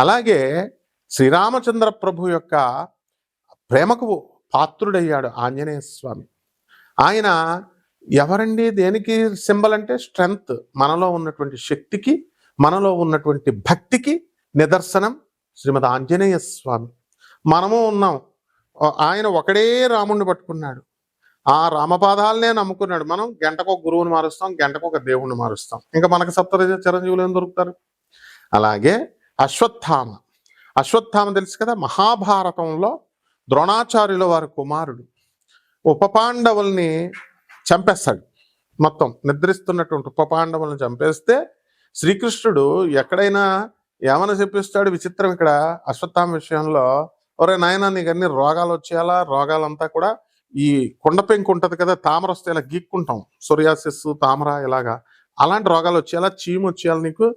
అలాగే శ్రీరామచంద్ర ప్రభు యొక్క ప్రేమకు పాత్రుడయ్యాడు ఆంజనేయ స్వామి. ఆయన ఎవరండి? దేనికి సింబల్ అంటే స్ట్రెంగ్త్ మనలో ఉన్నటువంటి శక్తికి మనలో ఉన్నటువంటి భక్తికి నిదర్శనం శ్రీమద్ ఆంజనేయ స్వామి. మనము ఉన్నాం. ఆయన ఒకడే రాముణ్ణి పట్టుకున్నాడు. ఆ రామపాదాలనే నమ్ముకున్నాడు. మనం గంటకు ఒక గురువుని మారుస్తాం గంటకు ఒక దేవుణ్ణి మారుస్తాం. ఇంకా మనకు సప్తరజ చిరంజీవులు ఏం దొరుకుతారు? అలాగే అశ్వత్థామ. అశ్వత్థామ తెలుసు కదా? మహాభారతంలో ద్రోణాచార్యుల వారి కుమారుడు. ఉపపాండవుల్ని చంపేస్తాడు. మొత్తం నిద్రిస్తున్నటువంటి ఉపపాండవులను చంపేస్తే శ్రీకృష్ణుడు ఎక్కడైనా ఏమైనా చెప్పిస్తాడు? విచిత్రం ఇక్కడ అశ్వత్థామ విషయంలో. ఒరే నాయన నీకు అన్ని రోగాలు వచ్చేయాలా రోగాలంతా కూడా ఈ కుండ పెంకు ఉంటుంది కదా? తామర వస్తే ఇలా గీక్కుంటాం. సూర్యాసిస్సు తామర ఇలాగా. అలాంటి రోగాలు వచ్చేయాలా చీము వచ్చేయాలి నీకు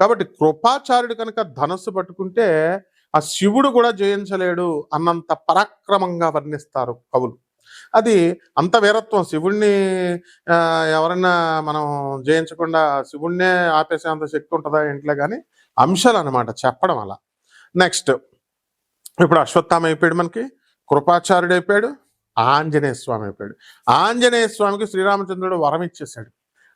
కాబట్టి కృపాచార్యుడు కనుక ధనస్సు పట్టుకుంటే ఆ శివుడు కూడా జయించలేడు అన్నంత పరాక్రమంగా వర్ణిస్తారు కవులు. అది అంత వీరత్వం. శివుణ్ణి ఎవరన్నా మనం జయించకుండా శివుణ్ణే ఆపేసే అంత శక్తి ఉంటుందా ఇంట్లో కానీ అంశాలు అనమాట చెప్పడం అలా. నెక్స్ట్ ఇప్పుడు అశ్వత్థామ అయిపోయాడు మనకి కృపాచార్యుడు అయిపోయాడు ఆంజనేయ స్వామి అయిపోయాడు. ఆంజనేయ స్వామికి శ్రీరామచంద్రుడు వరం ఇచ్చేశాడు.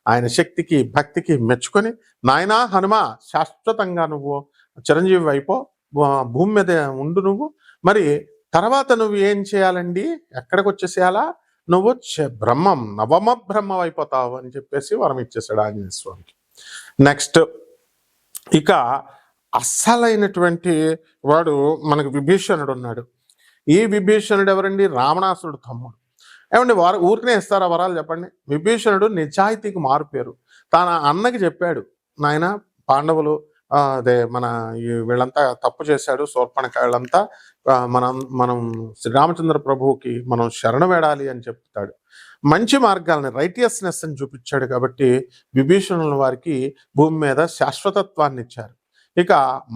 ఆయన శక్తికి భక్తికి మెచ్చుకొని నాయనా హనుమ శాశ్వతంగా నువ్వు చిరంజీవి అయిపో భూ- భూమి మీద ఉండు నువ్వు. మరి తర్వాత నువ్వు ఏం చేయాలండి? ఎక్కడికి వచ్చేసేయాలా? నువ్వు బ్రహ్మం నవమ బ్రహ్మం అయిపోతావు అని చెప్పేసి వరం ఇచ్చేసాడు ఆంజనేయ స్వామికి. నెక్స్ట్ ఇక అస్సలైనటువంటి వాడు మనకు విభీషణుడు ఉన్నాడు. ఈ విభీషణుడు ఎవరండి? రావణాసుడు తమ్ముడు. ఏమండి వారు ఊరికనే ఇస్తారా వరాలు చెప్పండి? విభీషణుడు నిజాయితీకి మారుపేరు తన అన్నకి చెప్పాడు నాయన పాండవులు అదే మన వీళ్ళంతా తప్పు చేశాడు శూర్పణకాయలంతా ఆ, మనం మనం శ్రీరామచంద్ర ప్రభువుకి మనం శరణ వేడాలి అని చెప్తాడు. మంచి మార్గాలని రైటియస్నెస్ అని చూపించాడు కాబట్టి విభీషణుల వారికి భూమి మీద శాశ్వతత్వాన్ని ఇచ్చారు. ఇక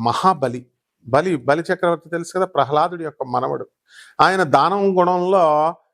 మహాబలి బలి బలి చక్రవర్తి తెలుసు కదా ప్రహ్లాదుడి యొక్క మనవడు. ఆయన దానం గుణంలో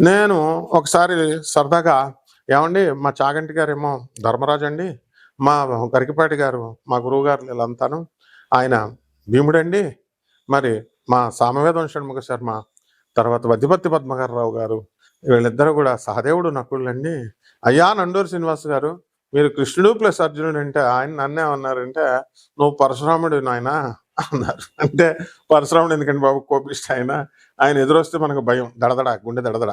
నేను ఒకసారి సరదాగా ఏమండి మా చాగంటి గారేమో ధర్మరాజు అండి మా గరికపాటి గారు మా గురువు గారు వీళ్ళంతాను. ఆయన భీముడండి. మరి మా సామవేదం షణ్ముఖ శర్మ తర్వాత వద్దిపత్తి పద్మకరరావు గారు వీళ్ళిద్దరూ కూడా సహదేవుడు నకుళ్ళండి అయ్యా నండూరు శ్రీనివాస్ గారు మీరు కృష్ణుడు ప్లస్ అర్జునుడు అంటే ఆయన నన్నే అన్నారంటే నువ్వు పరశురాముడు నాయన అన్నారు. అంటే పరశురాముడు ఎందుకంటే బాబు కోపిష్ట ఆయన? ఆయన ఎదురొస్తే మనకు భయం దడదడ గుండె దడదడ.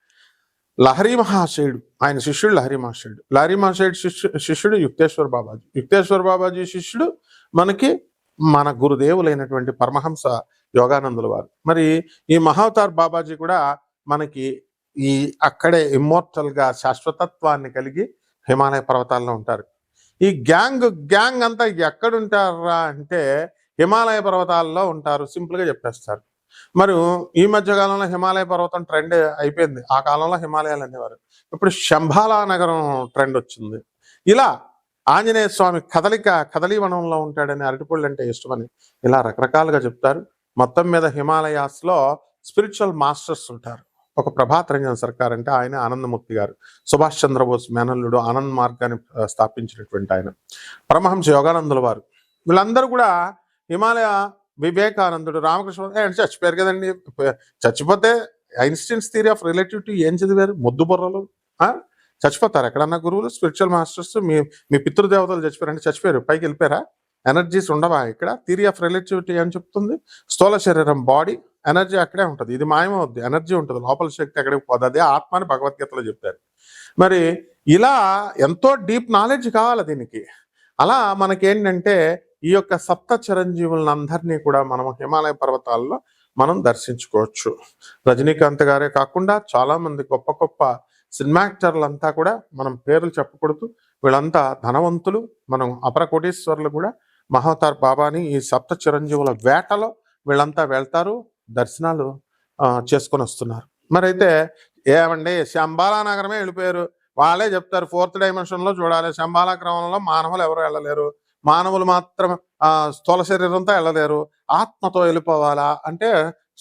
లహరి మహాశయుడు ఆయన శిష్యుడు లహరి మహాశయుడు. లహరి మహాశయుడు శిష్యు శిష్యుడు యుక్తేశ్వర్ బాబాజీ. యుక్తేశ్వర్ బాబాజీ శిష్యుడు మనకి మన గురుదేవులైనటువంటి పరమహంస యోగానందుల వారు. మరి ఈ మహావతార్ బాబాజీ కూడా మనకి ఈ అక్కడే ఇమ్మోర్టల్గా శాశ్వతత్వాన్ని కలిగి హిమాలయ పర్వతాల్లో ఉంటారు. ఈ గ్యాంగ్ గ్యాంగ్ అంతా ఎక్కడుంటారా అంటే హిమాలయ పర్వతాల్లో ఉంటారు సింపుల్గా చెప్పేస్తారు. మరి ఈ మధ్య కాలంలో హిమాలయ పర్వతం ట్రెండ్ అయిపోయింది. ఆ కాలంలో హిమాలయాలు అనేవారు. ఇప్పుడు శంభాలా నగరం ట్రెండ్ వచ్చింది. ఇలా ఆంజనేయ స్వామి కదలిక కదలీవనంలో ఉంటాడని అరటిపళ్ళు అంటే ఇష్టమని ఇలా రకరకాలుగా చెప్తారు. మొత్తం మీద హిమాలయాస్లో స్పిరిచువల్ మాస్టర్స్ ఉంటారు. ఒక ప్రభాత్ రంజన్ సర్కార్ అంటే ఆయన ఆనందమూర్తి గారు. సుభాష్ చంద్రబోస్ మేనల్లుడు ఆనంద్ మార్గాన్ని స్థాపించినటువంటి ఆయన. పరమహంస యోగానందుల వారు. వీళ్ళందరూ కూడా హిమాలయ వివేకానందుడు రామకృష్ణ ఆయన చచ్చిపోయారు కదండి. చచ్చిపోతే ఐన్స్టీన్స్ థియరీ ఆఫ్ రిలేటివిటీ ఏం చదివారు? ముద్దు బుర్రలు. చచ్చిపోతారు ఎక్కడన్నా గురువులు స్పిరిచువల్ మాస్టర్స్ మీ మీ పితృదేవతలు చచ్చిపోయారంటే చచ్చిపోయారు. పైకి వెళ్ళిపోయారా? ఎనర్జీస్ ఉండవా ఇక్కడ? థియరీ ఆఫ్ రిలేటివిటీ అని చెప్తుంది? స్థూల శరీరం బాడీ ఎనర్జీ అక్కడే ఉంటుంది. ఇది మాయమవుద్ది. ఎనర్జీ ఉంటుంది. లోపల శక్తి అక్కడికి పోదు అదే ఆత్మ అని భగవద్గీతలో చెప్తారు. మరి ఇలా ఎంతో డీప్ నాలెడ్జ్ కావాలి దీనికి. అలా మనకేంటంటే ఈ యొక్క సప్త చిరంజీవులను అందరినీ కూడా మనం హిమాలయ పర్వతాల్లో మనం దర్శించుకోవచ్చు. రజనీకాంత్ గారే కాకుండా చాలా మంది గొప్ప గొప్ప సినిమా యాక్టర్లంతా కూడా మనం పేర్లు చెప్పకూడదు వీళ్ళంతా ధనవంతులు మనం అపర కోటీశ్వరులు కూడా మహోతార్ బాబాని ఈ సప్త చిరంజీవుల వేటలో వీళ్ళంతా వెళ్తారు దర్శనాలు ఆ, చేసుకొని వస్తున్నారు. మరి అయితే ఏమండి శంబాలా నగరమే వెళ్ళిపోయారు. వాళ్ళే చెప్తారు ఫోర్త్ డైమెన్షన్లో చూడాలి. శంబాలా క్రమంలో మానవులు ఎవరు వెళ్ళలేరు. మానవులు మాత్రం ఆ స్థూల శరీరంతో వెళ్ళలేరు. ఆత్మతో వెళ్ళిపోవాలా? అంటే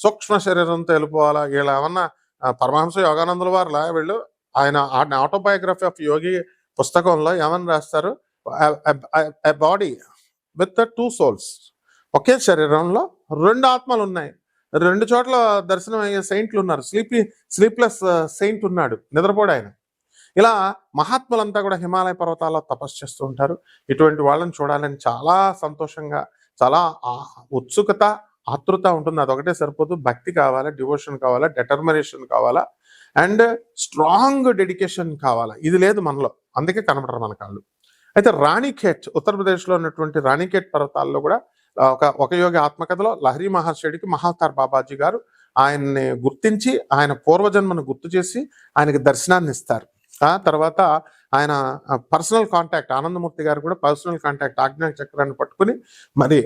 సూక్ష్మ శరీరంతో వెళ్ళిపోవాలా? వీళ్ళు ఏమన్నా పరమహంస యోగానందుల వారులా వీళ్ళు? ఆయన ఆటోబయోగ్రఫీ ఆఫ్ యోగి పుస్తకంలో ఏమని రాస్తారు? Body with two souls. ఒకే శరీరంలో రెండు ఆత్మలు ఉన్నాయి రెండు చోట్ల దర్శనం అయ్యే సెయింట్లు ఉన్నారు. స్లీపీ స్లీప్లెస్ సెయింట్ ఉన్నాడు. నిద్రపోడు ఆయన. ఇలా మహాత్ములంతా కూడా హిమాలయ పర్వతాల్లో తపస్సు చేస్తూ ఉంటారు. ఇటువంటి వాళ్ళని చూడాలని చాలా సంతోషంగా చాలా ఉత్సుకత ఆతృత ఉంటుంది. అదొకటే సరిపోదు. భక్తి కావాలా డివోషన్ కావాలా డెటర్మినేషన్ కావాలా అండ్ స్ట్రాంగ్ డెడికేషన్ కావాలా. ఇది లేదు మనలో. అందుకే కనబడరు మన కాళ్ళు. అయితే రాణిఖేట్ ఉత్తరప్రదేశ్లో ఉన్నటువంటి రాణిఖేట్ పర్వతాల్లో కూడా ఒక ఒక యోగి ఆత్మకథలో లహరి మహర్షుడికి మహావతార్ బాబాజీ గారు ఆయన్ని గుర్తించి ఆయన పూర్వజన్మను గుర్తు చేసి ఆయనకి దర్శనాన్ని ఇస్తారు. తర్వాత ఆయన పర్సనల్ కాంటాక్ట్ ఆనందమూర్తి గారు కూడా పర్సనల్ కాంటాక్ట్ ఆజ్ఞా చక్రాన్ని పట్టుకుని మరి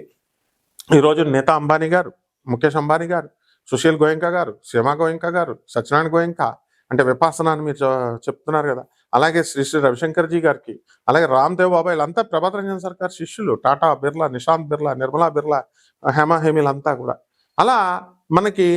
ఈరోజు నేత అంబానీ గారు ముఖేష్ అంబానీ గారు సుశీల్ గోయంక గారు సీమా గోయంక గారు సత్యనారాయణ గోయంక అంటే విపాసన అని మీరు చెప్తున్నారు కదా. అలాగే శ్రీ శ్రీ రవిశంకర్ జీ గారికి అలాగే రామ్దేవ్ బాబా వీళ్ళంతా ప్రభాత్ రంజన్ సర్కార్ శిష్యులు టాటా బిర్లా నిశాంత్ బిర్లా నిర్మలా బిర్లా హేమా హేమిలంతా కూడా. అలా మనకి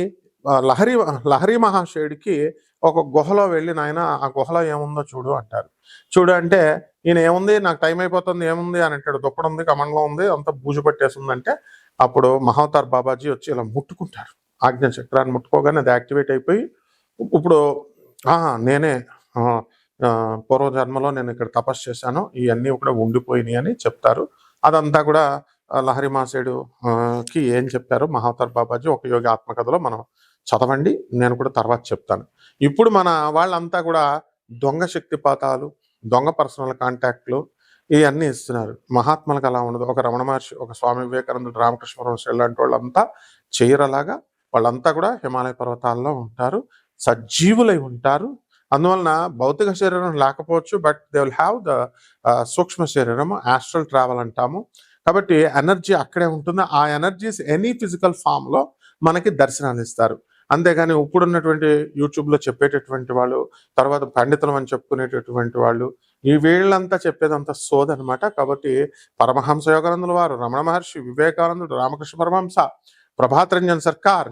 లహరి లహరి మహాశయుడికి ఒక గుహలో వెళ్ళి నాయన ఆ గుహలో ఏముందో చూడు అంటారు. చూడు అంటే ఈయన ఏముంది? నాకు టైం అయిపోతుంది ఏముంది? అని అంటాడు. దుప్పడం ఉంది కమండలం ఉంది అంతా బూజు పట్టేసిందంటే అప్పుడు మహావతార్ బాబాజీ వచ్చి ఇలా ముట్టుకుంటారు. ఆజ్ఞ చక్రాన్ని ముట్టుకోగానే అది యాక్టివేట్ అయిపోయి ఇప్పుడు నేనే పూర్వ జన్మలో పూర్వజన్మలో నేను ఇక్కడ తపస్సు చేశాను ఇవన్నీ కూడా ఉండిపోయినాయి అని చెప్తారు. అదంతా కూడా లహరి మాసేడుకి కి ఏం చెప్పారు మహావతార్ బాబాజీ? ఒక యోగి ఆత్మకథలో మనం చదవండి నేను కూడా తర్వాత చెప్తాను. ఇప్పుడు మన వాళ్ళంతా కూడా దొంగ శక్తిపాతాలు దొంగ పర్సనల్ కాంటాక్ట్లు ఇవన్నీ ఇస్తున్నారు. మహాత్ములకు అలా ఉండదు. ఒక రమణ మహర్షి ఒక స్వామి వివేకానందుడు రామకృష్ణ పరమహంస లాంటి వాళ్ళంతా చేయరలాగా వాళ్ళంతా కూడా హిమాలయ పర్వతాల్లో ఉంటారు సజీవులై ఉంటారు. అందువలన భౌతిక శరీరం లేకపోవచ్చు but they will have the సూక్ష్మ శరీరం ఆస్ట్రల్ ట్రావెల్ అంటాము. కాబట్టి ఎనర్జీ అక్కడే ఉంటుంది. ఆ ఎనర్జీస్ ఎనీ ఫిజికల్ ఫామ్లో మనకి దర్శనాలు ఇస్తారు. అంతేగాని ఇప్పుడున్నటువంటి యూట్యూబ్లో చెప్పేటటువంటి వాళ్ళు తర్వాత పండితులం అని చెప్పుకునేటటువంటి వాళ్ళు ఈ వీళ్ళంతా చెప్పేదంతా సోద అనమాట కాబట్టి పరమహంస యోగానందుల వారు రమణ మహర్షి వివేకానందుడు రామకృష్ణ పరమహంస ప్రభాతరంజన్ సర్కార్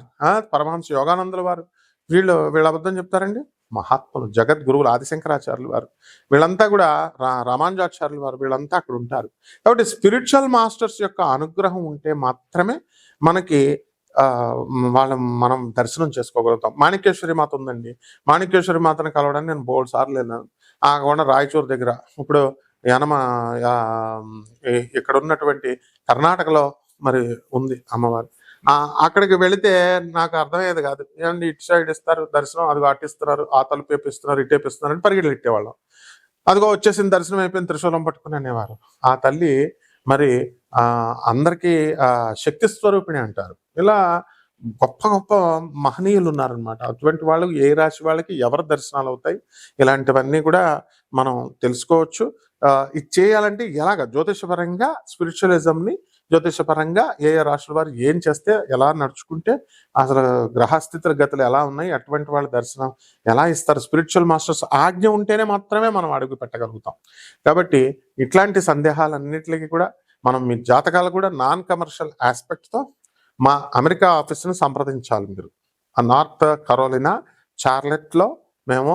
పరమహంస యోగానందుల వారు వీళ్ళు వీళ్ళ అబద్ధం చెప్తారండి? మహాత్ములు జగద్గురువులు ఆదిశంకరాచార్యులు వారు. వీళ్ళంతా కూడా రా రామానుజాచార్యులు వారు వీళ్ళంతా అక్కడ ఉంటారు. కాబట్టి స్పిరిచువల్ మాస్టర్స్ యొక్క అనుగ్రహం ఉంటే మాత్రమే మనకి వాళ్ళ మనం దర్శనం చేసుకోగలుగుతాం. మాణిక్యేశ్వరి మాత ఉందండి. మాణిక్యేశ్వరి మాతను కలవడానికి నేను బోల్డ్ సార్లు వెళ్ళాను. ఆ కొండ రాయచూరు దగ్గర. ఇప్పుడు యనమ ఇక్కడ ఉన్నటువంటి కర్ణాటకలో మరి ఉంది అమ్మవారు. అక్కడికి వెళితే నాకు అర్థమయ్యేది కాదు. ఏమండి ఇటు సైడ్ ఇస్తారు దర్శనం అది అటిస్తున్నారు ఆ తలుపు వేపిస్తున్నారు ఇటు వేపిస్తున్నారు అని పరిగెడలు ఇట్టేవాళ్ళం అదిగో వచ్చేసిన దర్శనం అయిపోయిన త్రిశూలం పట్టుకుని అనేవారు. ఆ తల్లి మరి అందరికీ శక్తి స్వరూపిణి అంటారు. ఇలా గొప్ప గొప్ప మహనీయులు ఉన్నారనమాట అటువంటి వాళ్ళకి ఏ రాశి వాళ్ళకి ఎవరి దర్శనాలు అవుతాయి ఇలాంటివన్నీ కూడా మనం తెలుసుకోవచ్చు. ఇది చేయాలంటే ఎలాగ? జ్యోతిషపరంగా స్పిరిచువలిజంని జ్యోతిషపరంగా ఏ ఏ రాష్ట్రాల వారు ఏం చేస్తే ఎలా నడుచుకుంటే అసలు గ్రహస్థితుల గతులు ఎలా ఉన్నాయి అటువంటి వాళ్ళ దర్శనం ఎలా ఇస్తారు స్పిరిచువల్ మాస్టర్స్ ఆజ్ఞ ఉంటేనే మాత్రమే మనం అడుగు పెట్టగలుగుతాం. కాబట్టి ఇట్లాంటి సందేహాలన్నిటికీ కూడా మనం మీ జాతకాలు కూడా నాన్ కమర్షియల్ ఆస్పెక్ట్తో మా అమెరికా ఆఫీస్ని సంప్రదించాలి మీరు. ఆ నార్త్ కరోలినా చార్లెట్లో మేము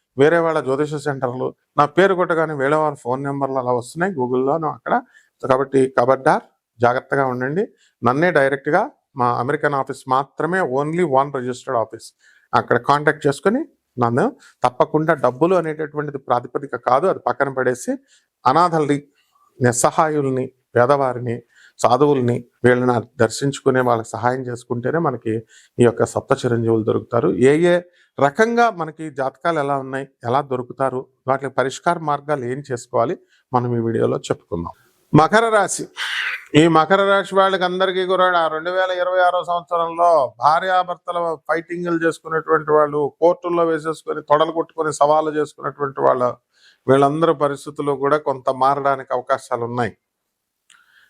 వేరే వాళ్ళ జ్యోతిష సెంటర్లు. నా పేరు కొట్టగానే వేరే వాళ్ళ ఫోన్ నెంబర్లు అలా వస్తున్నాయి గూగుల్లోనూ అక్కడ. కాబట్టి కబడ్డార్ జాగ్రత్తగా ఉండండి. నన్నే డైరెక్ట్గా మా అమెరికన్ ఆఫీస్ మాత్రమే ఓన్లీ వన్ రిజిస్టర్డ్ ఆఫీస్. అక్కడ కాంటాక్ట్ చేసుకొని నన్ను తప్పకుండా డబ్బులు అనేటటువంటిది ప్రాతిపదిక కాదు అది పక్కన పడేసి అనాథల్ని నిస్సహాయుల్ని పేదవారిని సాధువుల్ని వీళ్ళని దర్శించుకునే వాళ్ళకి సహాయం చేసుకుంటేనే మనకి ఈ యొక్క సప్త చిరంజీవులు దొరుకుతారు. ఏ ఏ రకంగా మనకి జాతకాలు ఎలా ఉన్నాయి ఎలా దొరుకుతారు వాటి పరిష్కార మార్గాలు ఏం చేసుకోవాలి మనం ఈ వీడియోలో చెప్పుకుందాం. మకర రాశి. ఈ మకర రాశి వాళ్ళకి అందరికీ కూడా రెండు వేల ఇరవై ఆరో సంవత్సరంలో భార్యాభర్తల ఫైటింగ్లు చేసుకునేటువంటి వాళ్ళు కోర్టుల్లో వేసేసుకొని తొడలు కొట్టుకొని సవాలు చేసుకునేటువంటి వాళ్ళ వీళ్ళందరి పరిస్థితులు కూడా కొంత మారడానికి అవకాశాలు ఉన్నాయి.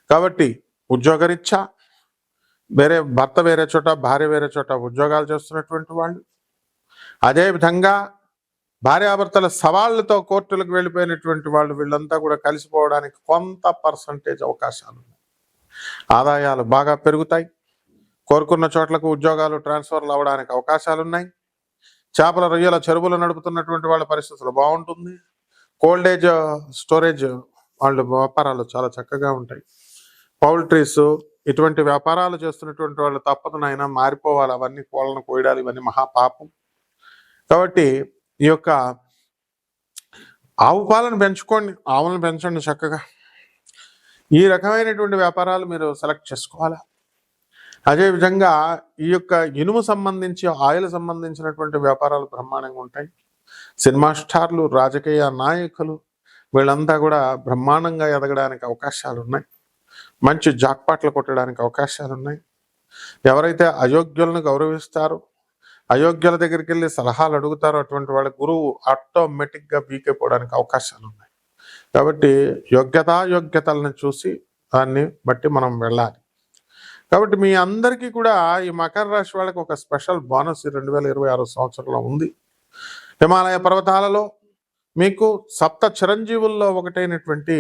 కాబట్టి ఉద్యోగరీత్యా వేరే భర్త వేరే చోట భార్య వేరే చోట ఉద్యోగాలు చేస్తున్నటువంటి వాళ్ళు అదే విధంగా భార్యాభర్తల సవాళ్ళతో కోర్టులకు వెళ్ళిపోయినటువంటి వాళ్ళు వీళ్ళంతా కూడా కలిసిపోవడానికి కొంత పర్సంటేజ్ అవకాశాలు ఉన్నాయి. ఆదాయాలు బాగా పెరుగుతాయి. కోరుకున్న చోట్లకు ఉద్యోగాలు ట్రాన్స్ఫర్లు అవ్వడానికి అవకాశాలు ఉన్నాయి. చేపల రొయ్యల చెరువులు నడుపుతున్నటువంటి వాళ్ళ పరిస్థితులు బాగుంటుంది. కోల్డేజ్ స్టోరేజ్ వాళ్ళ వ్యాపారాలు చాలా చక్కగా ఉంటాయి. పౌల్ట్రీస్ ఇటువంటి వ్యాపారాలు చేస్తున్నటువంటి వాళ్ళు తప్పదు నాయన మారిపోవాలి. అవన్నీ కోళ్ళను కోయడాలు ఇవన్నీ మహాపాపం. కాబట్టి ఈ యొక్క ఆవు పాలను పెంచుకోండి ఆవులను పెంచండి చక్కగా. ఈ రకమైనటువంటి వ్యాపారాలు మీరు సెలెక్ట్ చేసుకోవాలా? అదేవిధంగా ఈ యొక్క ఇనుము సంబంధించి ఆయిల్ సంబంధించినటువంటి వ్యాపారాలు బ్రహ్మాండంగా ఉంటాయి. సినిమా స్టార్లు రాజకీయ నాయకులు వీళ్ళంతా కూడా బ్రహ్మాండంగా ఎదగడానికి అవకాశాలు ఉన్నాయి. మంచి జాక్పాట్లు కొట్టడానికి అవకాశాలు ఉన్నాయి. ఎవరైతే అయోగ్యులను గౌరవిస్తారో అయోగ్యుల దగ్గరికి వెళ్ళి సలహాలు అడుగుతారు అటువంటి వాళ్ళ గురువు ఆటోమేటిక్గా బీకపోవడానికి అవకాశాలు ఉన్నాయి కాబట్టి యోగ్యతాయోగ్యతలను చూసి దాన్ని బట్టి మనం వెళ్ళాలి. కాబట్టి మీ అందరికీ కూడా ఈ మకర రాశి వాళ్ళకి ఒక స్పెషల్ బోనస్ రెండు వేల ఇరవై ఆరు సంవత్సరంలో ఉంది. హిమాలయ పర్వతాలలో మీకు సప్త చిరంజీవుల్లో ఒకటైనటువంటి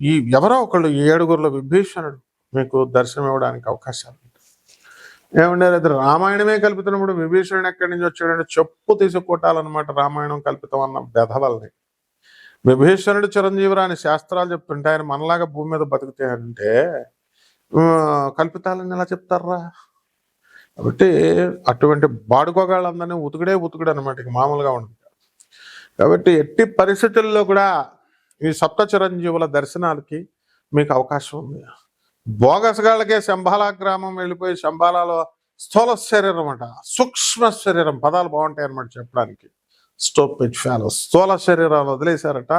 ఈ ఎవరో ఒకళ్ళు ఈ ఏడుగురులో విభీషణుడు మీకు దర్శనం ఇవ్వడానికి అవకాశాలు. ఉంటాయి. అది రామాయణమే కల్పితున్నప్పుడు విభీషణుడు ఎక్కడి నుంచి వచ్చాడంటే చెప్పు తీసి రామాయణం కల్పితం అన్న బెధవల్ని విభీషణుడు చిరంజీవి రాని శాస్త్రాలు చెప్తుంటే ఆయన మనలాగా భూమి మీద బతుకుతాయంటే కల్పితాలని ఎలా చెప్తారా? కాబట్టి అటువంటి బాడుకోగాళ్ళందరినీ ఉతుకుడే ఉతుకుడు అనమాట ఇక మామూలుగా ఉంటుంది కాబట్టి ఎట్టి పరిస్థితుల్లో కూడా ఈ సప్త చిరంజీవుల దర్శనాలకి మీకు అవకాశం ఉంది. బోగసగాళ్ళకే శంబాలా గ్రామం వెళ్ళిపోయి శంబాలాలో స్థూల శరీరం అంట సూక్ష్మ శరీరం పదాలు బాగుంటాయి అనమాట చెప్పడానికి. స్టోపిచ్ ఫాలో స్థూల శరీరాలు వదిలేశారట.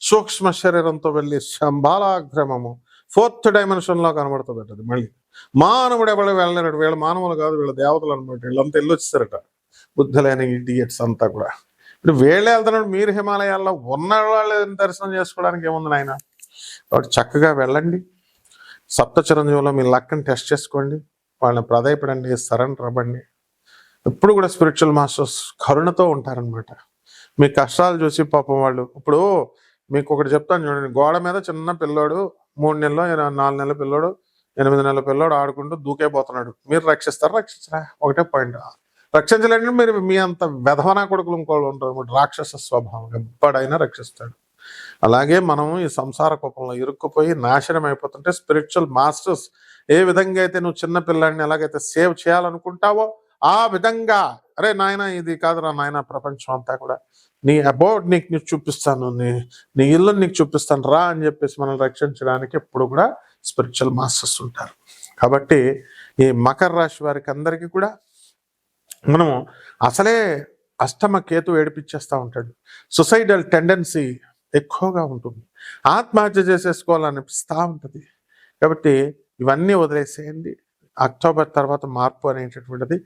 సూక్ష్మ శరీరంతో వెళ్ళి శంబాలాగ్రమము ఫోర్త్ డైమెన్షన్లో కనబడుతుంది అది మళ్ళీ. మానవుడు ఎవరు వెళ్ళలేడు వీళ్ళ మానవులు కాదు వీళ్ళ దేవతలు అనమాట వీళ్ళంతా వెళ్ళొచ్చేసారట బుద్ధి లేని ఇడియట్స్ అంతా కూడా. ఇప్పుడు వీళ్ళే వెళ్తున్నాడు. మీరు హిమాలయాల్లో ఉన్న వాళ్ళని దర్శనం చేసుకోవడానికి ఏముంది నాయన? కాబట్టి చక్కగా వెళ్ళండి. సప్త చిరంజీవులో మీ లక్కని టెస్ట్ చేసుకోండి. వాళ్ళని ప్రదయపడండి సరెండర్ అవ్వండి. ఎప్పుడు కూడా స్పిరిచువల్ మాస్టర్స్ కరుణతో ఉంటారనమాట మీ కష్టాలు చూసి పాపం వాళ్ళు. ఇప్పుడు మీకు ఒకటి చెప్తాను చూడండి. గోడ మీద చిన్న పిల్లోడు మూడు నెలలు నాలుగు నెలల పిల్లోడు ఎనిమిది నెలల పిల్లోడు ఆడుకుంటూ దూకైపోతున్నాడు. మీరు రక్షిస్తారా రక్షించరా? ఒకటే పాయింట్ రక్షించలేండి మీరు మీ అంత వెధవనా కొడుకులు ఇంకోళ్ళు ఉంటారు. రాక్షస స్వభావం. ఎప్పుడైనా రక్షిస్తాడు. అలాగే మనం ఈ సంసార కోపంలో ఇరుక్కుపోయి నాశనం అయిపోతుంటే స్పిరిచువల్ మాస్టర్స్ ఏ విధంగా అయితే నువ్వు చిన్న పిల్లాడిని ఎలాగైతే సేవ్ చేయాలనుకుంటావో ఆ విధంగా అరే నాయన ఇది కాదురా నాయన ప్రపంచం అంతా కూడా నీ అబౌట్ నీకు నీకు చూపిస్తాను నీ నీ ఇల్లు నీకు చూపిస్తాను రా అని చెప్పేసి మనం రక్షించడానికి ఎప్పుడు కూడా స్పిరిచువల్ మాస్టర్స్ ఉంటారు. కాబట్టి ఈ మకర రాశి వారికి అందరికీ కూడా మనము అసలే అష్టమ కేతు ఏడిపించేస్తూ ఉంటాడు. సుసైడల్ టెండెన్సీ ఎక్కువగా ఉంటుంది. ఆత్మహత్య చేసేసుకోవాలనిపిస్తూ ఉంటుంది. కాబట్టి ఇవన్నీ వదిలేసేయండి. అక్టోబర్ తర్వాత మార్పు అనేటటువంటిది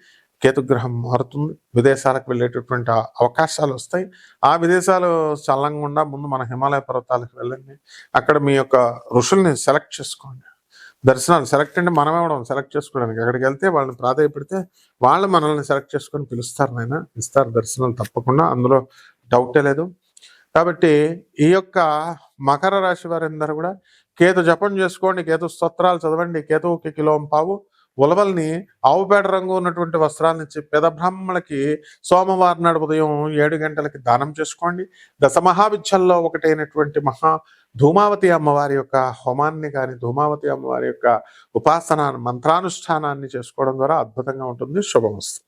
కేతుగ్రహం మారుతుంది. విదేశాలకు వెళ్ళేటటువంటి అవకాశాలు వస్తాయి. ఆ విదేశాలు చల్లంగా ముందు మన హిమాలయ పర్వతాలకు వెళ్ళండి. అక్కడ మీ యొక్క ఋషుల్ని సెలెక్ట్ చేసుకోండి. దర్శనాలు సెలెక్ట్ అంటే మనం ఇవ్వడం సెలెక్ట్ చేసుకోవడానికి? అక్కడికి వెళ్తే వాళ్ళని ప్రాధాయపడితే వాళ్ళు మనల్ని సెలెక్ట్ చేసుకొని పిలుస్తారు నాయన. ఇస్తారు దర్శనాలు తప్పకుండా. అందులో డౌటే లేదు. కాబట్టి ఈ యొక్క మకర రాశి వారందరూ కూడా కేతు జపం చేసుకోండి కేతు స్తోత్రాలు చదవండి కేతువుకి కిలోం పావు. ఉలవల్ని ఆవుపేడ రంగు ఉన్నటువంటి వస్త్రాలను ఇచ్చి పెద బ్రాహ్మణులకి సోమవారం నాడు ఉదయం ఏడు గంటలకి దానం చేసుకోండి. దశమహావిద్యల్లో ఒకటైనటువంటి మహా ధూమావతి అమ్మవారి యొక్క హోమాన్ని కానీ ధూమావతి అమ్మవారి యొక్క ఉపాసన మంత్రానుష్ఠానాన్ని చేసుకోవడం ద్వారా అద్భుతంగా ఉంటుంది. శుభమస్తు.